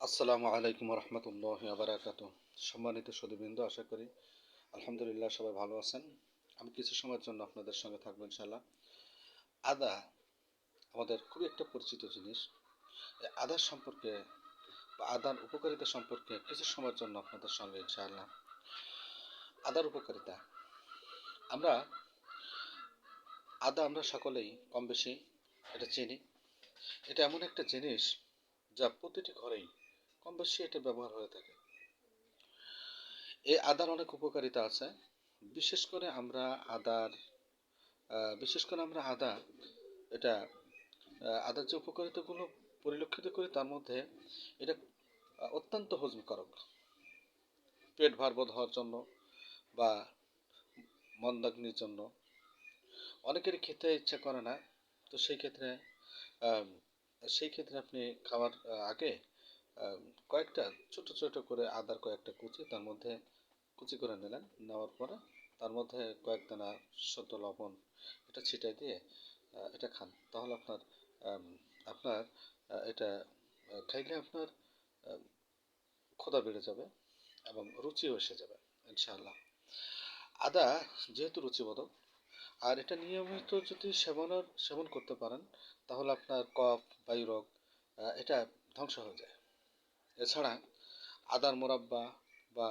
আসসালামু আলাইকুম রহমতুল্লাহ আবরাকাত সম্মানিত সুদীবৃন্দ, আশা করি আলহামদুলিল্লাহ সবাই ভালো আছেন। আমি কিছু সময়ের জন্য আপনাদের সঙ্গে থাকব ইনশাল্লাহ আদা আমাদের খুবই একটা পরিচিত জিনিস। আদার সম্পর্কে বা আদার উপকারিতা সম্পর্কে কিছু সময়ের জন্য আপনাদের সঙ্গে ইনশাআল্লাহ। আদার উপকারিতা। আমরা আদা আমরা সকলেই কম বেশি এটা চিনি। এটা এমন একটা জিনিস যা প্রতিটি ঘরেই কম বেশি এটা ব্যবহার হয়ে থাকে। এই আদার অনেক উপকারিতা আছে। বিশেষ করে আমরা আদার বিশেষ করে আমরা আদা, এটা আদার যে উপকারিতাগুলো পরিলক্ষিত করি তার মধ্যে এটা অত্যন্ত হজমকারক। পেট ভার বোধ হওয়ার জন্য বা মন্দাগ্নির জন্য। অনেকেরই খেতে ইচ্ছা করে না, তো সেই ক্ষেত্রে সেই ক্ষেত্রে আপনি খাওয়ার আগে কয়েকটা ছোট ছোট করে আদার কয়েকটা কুচি তার মধ্যে কুচি করে নিলেন। নেওয়ার পরে তার মধ্যে কয়েক দানা সদ্য লবণ এটা ছিটাই দিয়ে এটা খান। তাহলে আপনার আপনার এটা খাইলে আপনার ক্ষুধা বেড়ে যাবে এবং রুচিও এসে যাবে, ইনশাআল্লাহ। আদা যেহেতু রুচিবোধক, আর এটা নিয়মিত যদি সেবনের, সেবন করতে পারেন, তাহলে আপনার কফ বায়ু রোগ এটা ধ্বংস হয়ে যায়। এছাড়া আদার মোরাব্বা বা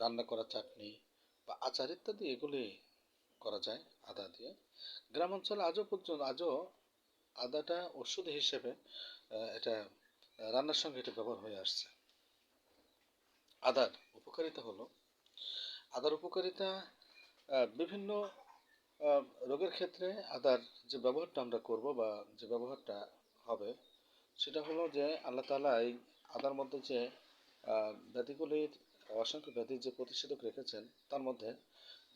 রান্না করা চাটনি বা আচার ইত্যাদি এগুলি করা যায় আদা দিয়ে। গ্রাম অঞ্চলে আজও পর্যন্ত, আজও আদাটা ওষুধ হিসেবে এটা রান্নার সঙ্গে এটা ব্যবহার হয়ে আসছে। আদার উপকারিতা হলো, আদার উপকারিতা বিভিন্ন রোগের ক্ষেত্রে আদার যে ব্যবহারটা আমরা করব বা যে ব্যবহারটা হবে সেটা হলো যে আল্লাহ তাআলা এই আদার মধ্যে যে ব্যাধিগুলির, অসংখ্য ব্যাধির যে প্রতিষেধক রেখেছেন, তার মধ্যে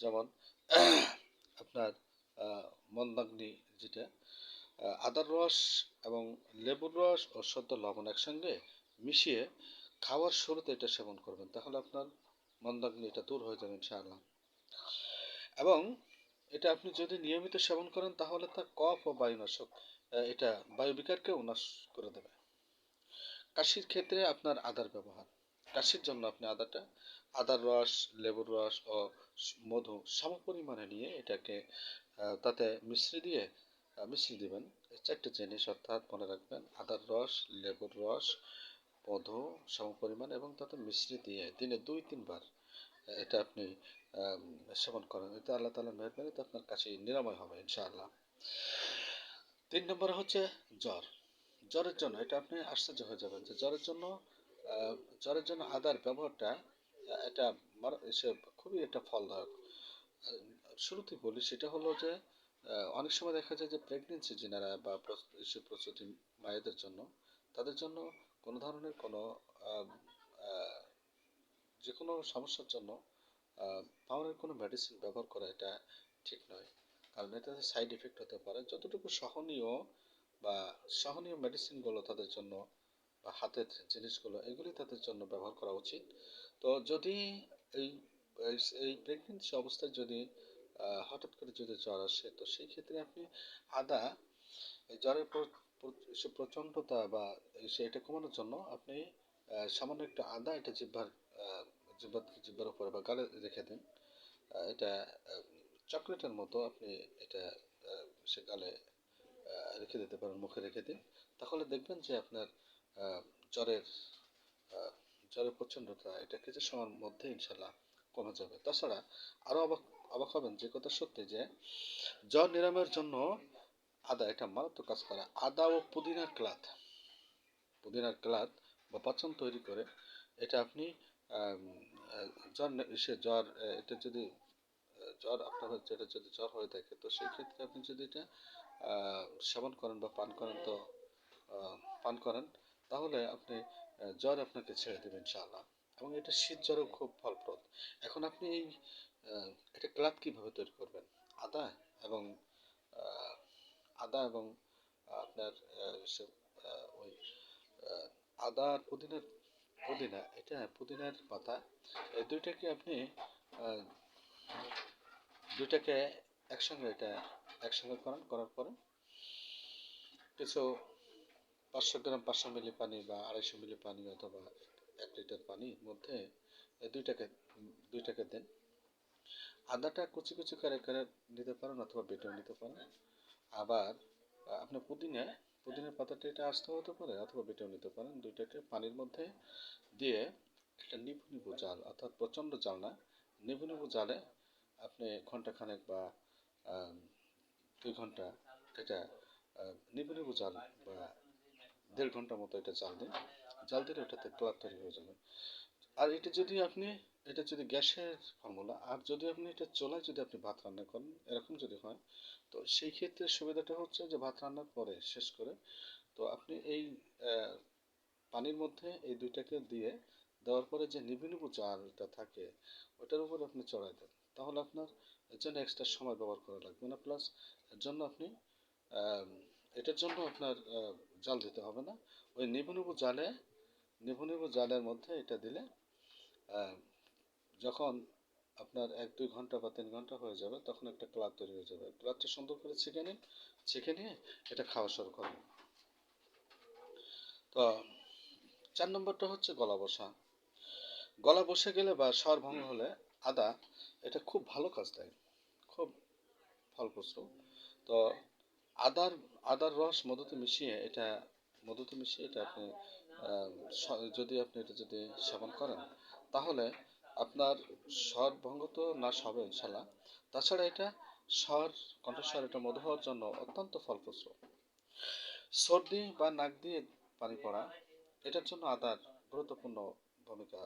যেমন আপনার মন্দাগ্নি যেটা আদার রস এবং লেবুর রস ও সদ্য লবণ একসঙ্গে মিশিয়ে খাওয়ার শুরুতে এটা সেবন করবেন। তাহলে আপনার মন্দাগ্নি এটা দূর হয়ে যাবে ইনশাআল্লাহ। এবং এটা আপনি যদি নিয়মিত সেবন করেন, তাহলে তা কফ ও বায়ুনাশক এটা বায়ু বিকারকেও নাশ করে দেবে। কাশির ক্ষেত্রে আপনার আদার ব্যবহার। কাশির জন্য আপনি আদাটা, আদার রস, লেবুর রস ও মধু সম পরিমাণে নিয়ে এটাকে তাতে মিশ্রি দিয়ে মিশ্রি দিবেন। চারটে জিনিস অর্থাৎ মনে রাখবেন, আদার রস, লেবুর রস, মধু সম পরিমাণ এবং তাতে মিশ্রি দিয়ে দিনে দুই, তিনবার এটা আপনি সেবন করেন। এতে আল্লাহ তালার মেহরবানিতে আপনার কাছে নিরাময় হবে ইনশাআল্লাহ। তিন নম্বরে হচ্ছে জ্বর। জ্বরের জন্য, এটা আপনি আশ্চর্য হয়ে যাবেন যে জ্বরের জন্য জ্বরের জন্য আদার ব্যবহারটা, এটা সে খুবই একটা ফলদায়ক। শুরুতে বলি, সেটা হলো যে অনেক সময় দেখা যায় যে প্রেগনেন্সি যিনারা বা প্রস- সে প্রসূতি মায়েদের জন্য, তাদের জন্য কোনো ধরনের কোনো যে কোনো সমস্যার জন্য পাওয়ারের কোনো মেডিসিন ব্যবহার করা এটা ঠিক নয়। কারণ এটাতে সাইড এফেক্ট হতে পারে। যতটুকু সহনীয় বা সহনীয় মেডিসিনগুলো তাদের জন্য বা হাতের জিনিসগুলো, এগুলি তাদের জন্য ব্যবহার করা উচিত। তো যদি এই, এই- প্রেগনেন্সি অবস্থায় যদি হঠাৎ করে যদি জ্বর আসে, তো সেই ক্ষেত্রে আপনি আদা জ্বরের প্রচণ্ডতা বা এই সে এটা কমানোর জন্য আপনি সামান্য একটু আদা, এটা জিহ্বার জিহ্বার জিহ্বার উপরে বা গালে রেখে দিন। এটা চকলেটের মতো আপনি এটা সে গালে রেখে দিতে পারেন, মুখে রেখে দিন। তাহলে দেখবেন যে আপনার জ্বরের জ্বরের প্রচণ্ডতা এটা কিছু সময়ের মধ্যে ইনশাল্লাহ কমে যাবে। তাছাড়া আরও অবাক অবাক হবেন যে কথা সত্যি যে জ্বর নিরাময়ের জন্য আদা এটা মারাত্মক কাজ করে। আদা ও পুদিনার ক্লাত পুদিনার ক্লাত বা পাচন তৈরি করে, এটা আপনি জ্বর সে জ্বর এটা যদি জ্বর, আপনার এটা যদি জ্বর হয়ে থাকে, তো সেই ক্ষেত্রে আপনি যদি এটা সেবন করেন বা পান করেন তো পান করেন, তাহলে আপনি জ্বর আপনাকে ছেড়ে দেবেন ইনশাআল্লাহ। এবং এটা শীত জ্বরেও খুব ফলপ্রদ। এখন আপনি এই এটা ক্লাব কীভাবে তৈরি করবেন? আদা এবং আদা এবং আপনার ওই আদা আর পুদিনার, পুদিনা, এটা পুদিনার পাতা, এই দুইটাকে আপনি দুইটাকে একসঙ্গে এটা একসঙ্গে করেন করার পরে কিছু পাঁচশো গ্রাম পাঁচশো মিলি পানি বা আড়াইশো মিলি পানি অথবা এক লিটার পানির মধ্যে দুইটাকে দুইটাকে দেন। আদাটা কুচি কুচি করে করে নিতে পারেন অথবা বেটেও নিতে পারেন। আবার আহ, আপনি পুদিনা পুদিনের পাতাটা এটা আসতে হতে পারে অথবা বেটেও নিতে পারেন। দুইটাকে পানির মধ্যে দিয়ে একটা নিভু নিভু জাল অর্থাৎ প্রচণ্ড জাল না নিভু নিভু জালে আপনি ঘন্টাখানেক বা দুই ঘণ্টা এটা নিভু নিভু জাল বা দেড় ঘণ্টা মতো এটা জাল দিন। জাল দিলে এটাতে কালার তৈরি হয়ে যাবে। আর এটা যদি আপনি, এটা যদি গ্যাসের ফর্মুলা, আর যদি আপনি এটা চুলায় যদি আপনি ভাত রান্না করেন, এরকম যদি হয়, তো সেই ক্ষেত্রে সুবিধাটা হচ্ছে যে ভাত রান্নার পরে শেষ করে, তো আপনি এই পানির মধ্যে এই দুইটাকে দিয়ে দেওয়ার পরে যে নিবু নিবু চালটা থাকে, ওটার উপর আপনি চড়াই দেন। তাহলে আপনার এর জন্য এক্সট্রা সময় ব্যবহার করা লাগবে না প্লাস এর জন্য আপনি এটার জন্য আপনার জাল দিতে হবে না। ওই নিবু জালে নিবু জালের মধ্যে এটা দিলে যখন আপনার এক, দুই ঘণ্টা বা তিন ঘণ্টা হয়ে যাবে, তখন একটা ক্লাব তৈরি হয়ে যাবে। ক্লাবটা সুন্দর করে ছেঁকে নিন, ছেঁকে নিয়ে এটা খাওয়া শুরু করুন। তো, চার নম্বরটা হচ্ছে গলা বসা। গলা বসে গেলে বা স্বর ভঙ্গ হলে আদা এটা খুব ভালো কাজ দেয়। খুব ফলপ্রসূ। তো আদার আদার রস মধুতে মিশিয়ে এটা মধুতে মিশিয়ে এটা আপনি যদি আপনি এটা যদি সেবন করেন তাহলে আপনার স্বর ভঙ্গ তো নাশ হবে ইনশাল্লাহ। তাছাড়া এটা স্বর কণ্ঠস্বর এটা মধু হওয়ার জন্য অত্যন্ত ফলপ্রসূ। সর্দি বা নাক দিয়ে পানি পড়া এটার জন্য আদার গুরুত্বপূর্ণ ভূমিকা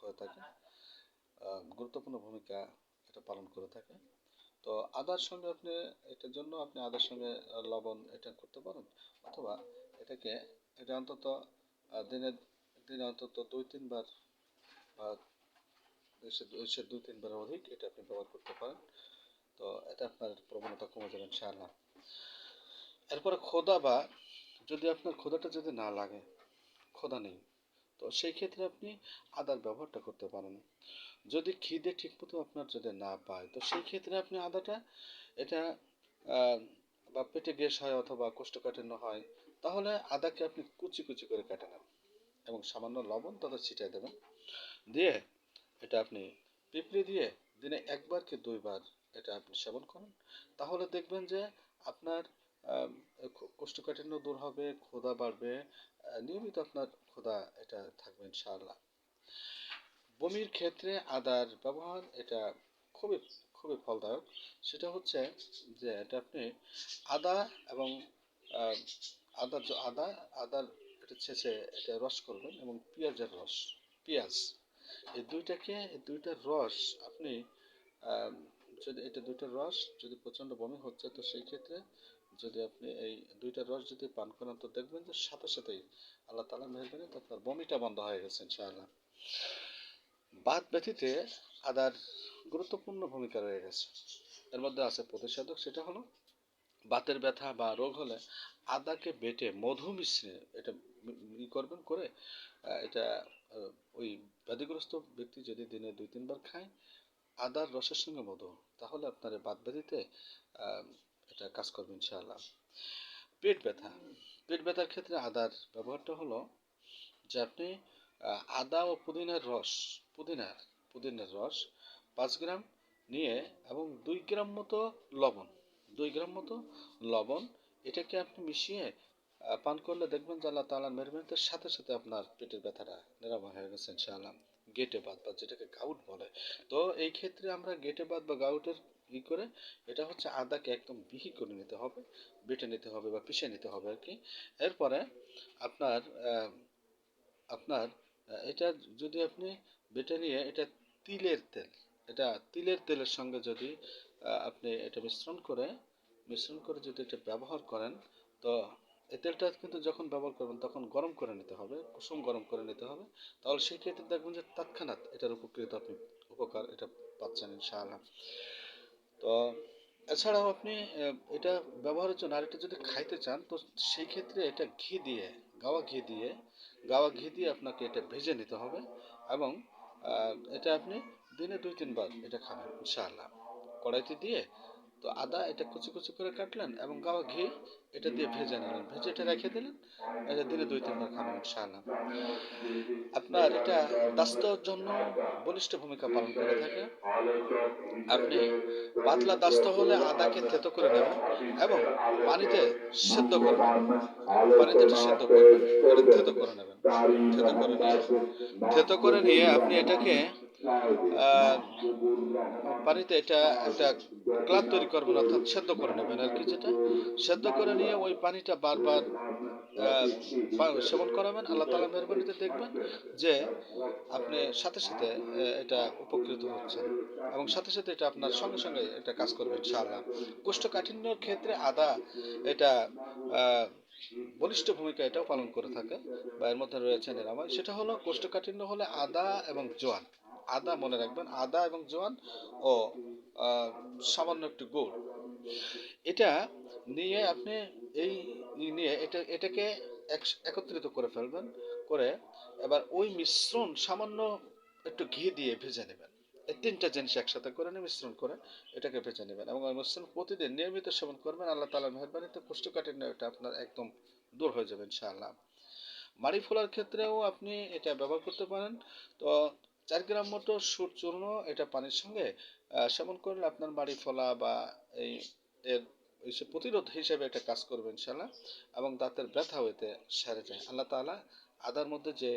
হয়ে থাকে। গুরুত্বপূর্ণ ভূমিকা এটা পালন করে থাকে। তো আদার সঙ্গে আপনি এটার জন্য আপনি আদার সঙ্গে লবণ এটা করতে পারেন অথবা এটাকে, এটা অন্তত দিনে দিনে অন্তত দুই, তিনবার বা দুই তিনবার অধিক এটা আপনি ব্যবহার করতে পারেন। তো এটা আপনার প্রবণতা কমে যাবে ইনশাআল্লাহ। এরপরে খোদা বা যদি আপনার খোদাটা যদি না লাগে, খোদা নেই। তো সেই ক্ষেত্রে আপনি আদার ব্যবহারটা করতে পারেন। যদি খিদে ঠিকমতো আপনার যদি না পায়, তো সেই ক্ষেত্রে আপনি আদাটা এটা বা পেটে গ্যাস হয় অথবা কোষ্ঠকাঠিন্য হয়, তাহলে আদাকে আপনি কুচি কুচি করে কেটে নেন এবং সামান্য লবণ তাতে ছিটিয়ে দেবেন। দিয়ে এটা আপনি পিঁপড়ে দিয়ে দিনে একবার কি দুইবার এটা আপনি সেবন করুন। তাহলে দেখবেন যে আপনার কোষ্ঠকাঠিন্য দূর হবে ক্ষুধা বাড়বে নিয়মিত আপনার ক্ষুধা এটা থাকবে ইনশাআল্লাহ। বমির ক্ষেত্রে আদার ব্যবহার এটা খুবই খুবই ফলদায়ক। সেটা হচ্ছে যে এটা আপনি আদা এবং আহ, আদা আদা আদার এটা ছেঁচে এটা রস করবেন এবং পেঁয়াজের রস পেঁয়াজ। এই দুইটাকে এই দুইটার রস আপনি যদি এটা দুইটার রস যদি প্রচণ্ড বমি হচ্ছে তো সেই ক্ষেত্রে যদি আপনি এই দুইটা রস যদি পান করেন, তো দেখবেন যে সাথে সাথেই আল্লাহ তালা মেহরবানি আপনার বমিটা বন্ধ হয়ে গেছে ইনশাআল্লাহ। বাত ব্যতীতে আদার গুরুত্বপূর্ণ ভূমিকা রয়ে গেছে। এর মধ্যে আছে প্রতিষেধক, সেটা হলো বাতের ব্যথা বা রোগ হলে আদাকে বেটে মধু মিশ্রে এটা ই করবেন করে এটা ওই ব্যাধিগ্রস্ত ব্যক্তি যদি দিনে দুই তিনবার খায়, আদার রসের সঙ্গে মধু, তাহলে আপনার বাত ব্যাধিতে এটা কাজ করবে ইনশাআল্লাহ। পেট ব্যথা। পেট ব্যথার ক্ষেত্রে আদার ব্যবহারটা হলো যে আপনি আদা ও পুদিনার রস, পুদিনার পুদিনার রস পাঁচ গ্রাম নিয়ে এবং দুই গ্রাম মতো লবণ, দুই গ্রাম মতো লবণ এটাকে আপনি মিশিয়ে পান করলে দেখবেন যে আল্লাহ তালার মেরমেন্টের সাথে সাথে আপনার পেটের ব্যথাটা নিরাময় হয়ে গেছে ইনশাআল্লাহ। গেটে বাদ বা যেটাকে গাউট বলে। তো এই ক্ষেত্রে আমরা গেটে বাদ বা গাউটের ই করে এটা হচ্ছে আদাকে একদম বিহি করে নিতে হবে, বেটে নিতে হবে বা পিষে নিতে হবে আর কি। এরপরে আপনার আপনার এটা যদি আপনি বেটে নিয়ে এটা তিলের তেল, এটা তিলের তেলের সঙ্গে যদি আপনি এটা মিশ্রণ করে মিশ্রণ করে যদি এটা ব্যবহার করেন, তো এই তেলটা কিন্তু যখন ব্যবহার করবেন তখন গরম করে নিতে হবে, কুসুম গরম করে নিতে হবে। তাহলে সেই ক্ষেত্রে দেখবেন যে তৎক্ষণাৎ এটার উপকৃত আপনি উপকার এটা পাচ্ছেন ইনশাআল্লাহ। তো এছাড়াও আপনি এটা ব্যবহারের জন্য আর এটা যদি খাইতে চান, তো সেই ক্ষেত্রে এটা ঘি দিয়ে, গাওয়া ঘি দিয়ে, গাওয়া ঘি দিয়ে আপনাকে এটা ভেজে নিতে হবে এবং এটা আপনি দিনে দুই তিনবার এটা খাবেন ইনশাআল্লাহ। কড়াইতে দিয়ে তো আদা এটা কুচি কুচি করে কাটলেন এবং গাওয়া ঘি এটা দিয়ে ভেজে নিলেন। ভেজে এটা রেখে দিলেন। এটা দিনে দুই তিনবার খাবেন, ইনশাআল্লাহ। আপনার এটা দাস্তর জন্য বলিষ্ঠ ভূমিকা পালন করে থাকে। আপনি পাতলা দাস্ত হলে আদাকে থেতো করে নেবেন এবং পানিতে সেদ্ধ করবেন পানিতে এটা সেদ্ধ করবেন, এটা থেতো করে নেবেন। থেতো করে নিয়ে থেতো করে নিয়ে আপনি এটাকে পানিতে এটা একটা ক্লাদ তৈরি করবেন, অর্থাৎ সেদ্ধ করে নেবেন আর কি যেটা। সেদ্ধ করে নিয়ে ওই পানিটা বারবার সেবন করাবেন, আল্লাহ তালা মেহরবানিতে দেখবেন যে আপনি সাথে সাথে এটা উপকৃত হচ্ছেন এবং সাথে সাথে এটা আপনার সঙ্গে সঙ্গে এটা কাজ করবে ইনশাআল্লাহ। কোষ্ঠকাঠিন্যর ক্ষেত্রে আদা এটা বলিষ্ঠ ভূমিকা এটাও পালন করে থাকে বা এর মধ্যে রয়েছে নিরাময় সেটা হলো কোষ্ঠকাঠিন্য হলে আদা এবং জোয়ান। আদা মনে রাখবেন, আদা এবং জোয়ান ও সামান্য একটু গুড়। এটা নিয়ে আপনি এই নিয়ে এটা, এটাকে একত্রিত করে ফেলবেন, করে এবার ওই মিশ্রণ সামান্য একটু ঘি দিয়ে ভেজে নেবেন। এই তিনটা জিনিস একসাথে করে নিয়ে মিশ্রণ করে এটাকে ভেজে নেবেন এবং ওই মিশ্রণ প্রতিদিন নিয়মিত সেবন করবেন। আল্লাহ তালার মেহরবানিতে কোষ্ঠকাঠিন্য এটা আপনার একদম দূর হয়ে যাবে ইনশাআল্লাহ। মাড়ি ফোলার ক্ষেত্রেও আপনি এটা ব্যবহার করতে পারেন। তো চার গ্রাম মতো সুর চূর্ণ, এটা পানির সঙ্গে সেবন করলে আপনার বাড়ি ফলা বা এই এর এসে প্রতিরোধ হিসেবে একটা কাজ করবে ইনশাল্লাহ এবং দাঁতের ব্যথা হইতে সেরে যায়। আল্লাহ তালা আদার মধ্যে যে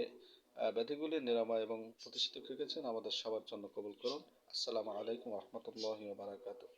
ব্যাধিগুলি নিরাময় এবং প্রতিষ্ঠিত রেখেছেন, আমাদের সবার জন্য কবুল করুন। আসসালামু আলাইকুম রহমতুল্লাহ বারাকাতুহ।